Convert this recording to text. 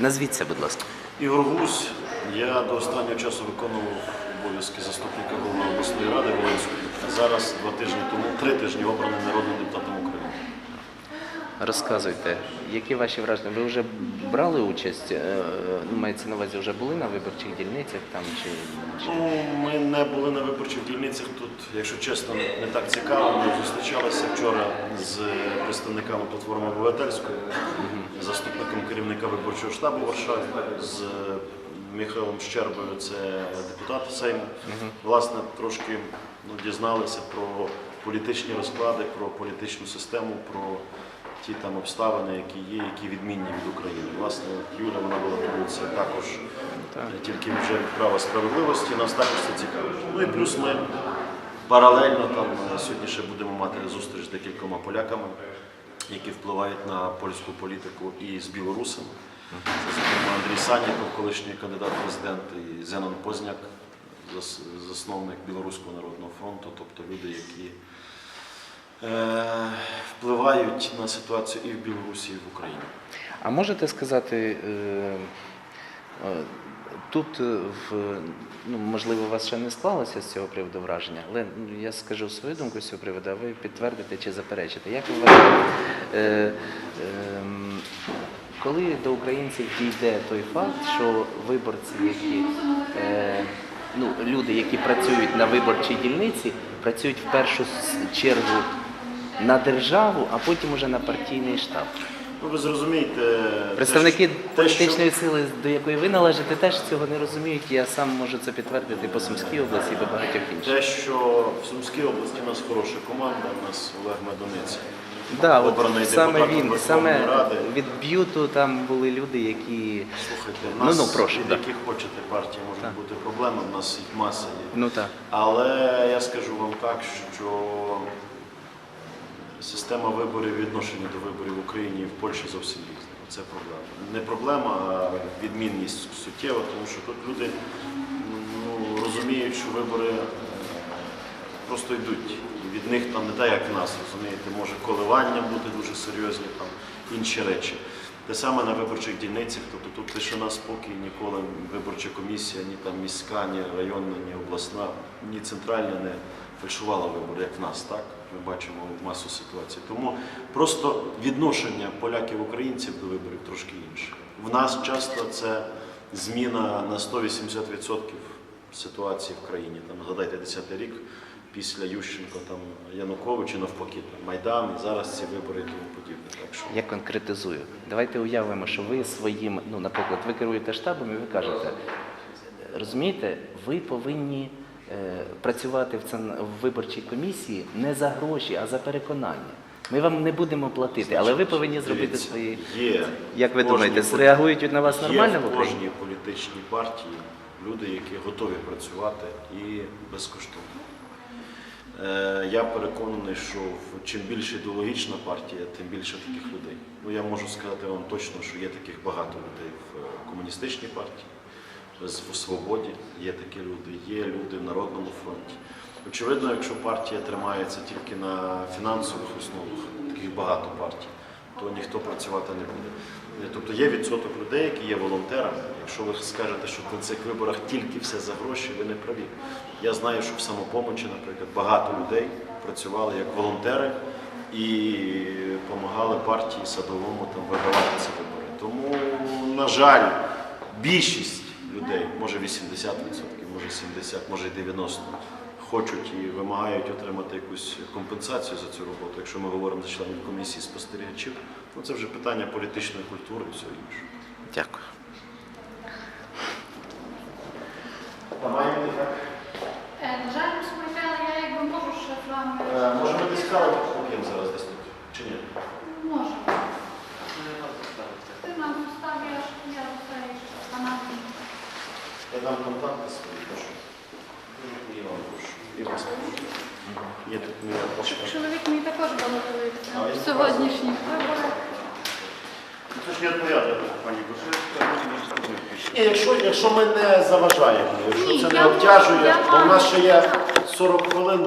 Назвіться, будь ласка. Ігор Гусь, я до останнього часу виконував обов'язки заступника голови обласної ради Волинської. Зараз два тижні тому, три тижні обраний народний України. Розказуйте, які ваші враження? Ви вже брали участь? е, мається на увазі, вже були на виборчих дільницях там чи, чи... Ну, ми не були на виборчих дільницях тут, якщо чесно, не так цікаво. Ми зустрічалися вчора з представниками платформи Обивательської, заступником керівника виборчого штабу в Варшаві, з Михайлом Щербою, це депутат Сейму. Власне, трошки ну, дізналися про політичні розклади, про політичну систему, про ті там обставини, які є, які відмінні від України. Власне, Юля вона балотується також тільки вже права справедливості. Нас також це цікавить. Ну і плюс ми паралельно там е, сьогодні ще будемо мати зустріч з декількома поляками, які впливають на польську політику і з білорусами. Це, зокрема, Андрій Саніков, колишній кандидат в президенти, і Зенон Позняк, засновник Білоруського народного фронту, тобто люди, які е, впливають на ситуацію і в Білорусі, і в Україні. А можете сказати, е, е, тут, е, ну, можливо, у вас ще не склалося з цього приводу враження, але ну, я скажу свою думку з цього приводу, а ви підтвердите чи заперечите. Як ви вважаєте, е, ем, коли до українців дійде той факт, що виборці, які е, ну, люди, які працюють на виборчій дільниці, працюють в першу чергу на державу, а потім уже на партійний штаб. Ну, ви зрозумієте, Представники те, що- політичної сили, до якої ви належите, теж цього не розуміють. Я сам можу це підтвердити по Сумській області і по багатьох інших. Те, що в Сумській області у нас хороша команда, у нас Олег Медонець. Да, обраний саме він, Верховної саме Ради. від б'юту там були люди, які Слухайте, в Ну, нас ну, прошу, від да. яких хочете партії можуть Так. бути проблеми, в нас їх маса є. ну так. Але я скажу вам так, що система виборів відношення до виборів в Україні і в Польщі зовсім різна. Це проблема. Не проблема, а відмінність суттєва, тому що тут люди ну, розуміють, що вибори е, просто йдуть. І від них там не так, як в нас, розумієте, може коливання бути дуже серйозні, там інші речі. Те саме на виборчих дільницях, тобто тут тишина спокій, ніколи виборча комісія, ні там міська, ні районна, ні обласна, ні центральна не фальшувала вибори, як в нас, так? Ми бачимо масу ситуацій. Тому просто відношення поляків-українців до виборів трошки інше. В нас часто це зміна на 180% ситуації в країні. Там згадайте 10-й рік після Ющенко, там Янукович і навпаки, там Майдан, і зараз ці вибори і тому подібне. Так що Я конкретизую. Давайте уявимо, що ви своїм, ну, наприклад, ви керуєте штабом і ви кажете, розумієте, ви повинні е, працювати в, цен- в виборчій комісії не за гроші, а за переконання. Ми вам не будемо платити, але ви повинні зробити Дивіться, свої. Є Як ви в думаєте, кожній зреагують на вас Є нормально в в Україні? кожній політичній партії люди, які готові працювати і безкоштовно. Е, Я переконаний, що чим більше ідеологічна партія, тим більше таких людей. Ну я можу сказати вам точно, що є таких багато людей в е, комуністичній партії, в свободі є такі люди, є люди в Народному фронті. Очевидно, якщо партія тримається тільки на фінансових основах, таких багато партій, то ніхто працювати не буде. Е, Тобто є відсоток людей, які є волонтерами. Якщо ви скажете, що на цих виборах тільки все за гроші, ви не праві. Я знаю, що в самопомочі, наприклад, багато людей працювали як волонтери і допомагали партії садовому там вибивати ці вибори. Тому, на жаль, більшість людей, може 80%, може 70%, може 90%, хочуть і вимагають отримати якусь компенсацію за цю роботу. Якщо ми говоримо за членів комісії спостерігачів, ну це вже питання політичної культури і все інше. Дякую. Е, На жаль, але я якби можу ще з вами. Може ми десь каву поп'ємо зараз десь тут, чи ні? Можу. Ти нам поставиш, я zostaję канапі. Я дам контакти свої, прошу. І вам І. Є тут моя пошта. Чоловік мій також балотується сьогоднішній в сьогоднішніх виборах. Це ж не відповідає, пані Ні, якщо, якщо ми не заважаємо, якщо Ні, це не обтяжує, я бо в нас ще є 40 хвилин.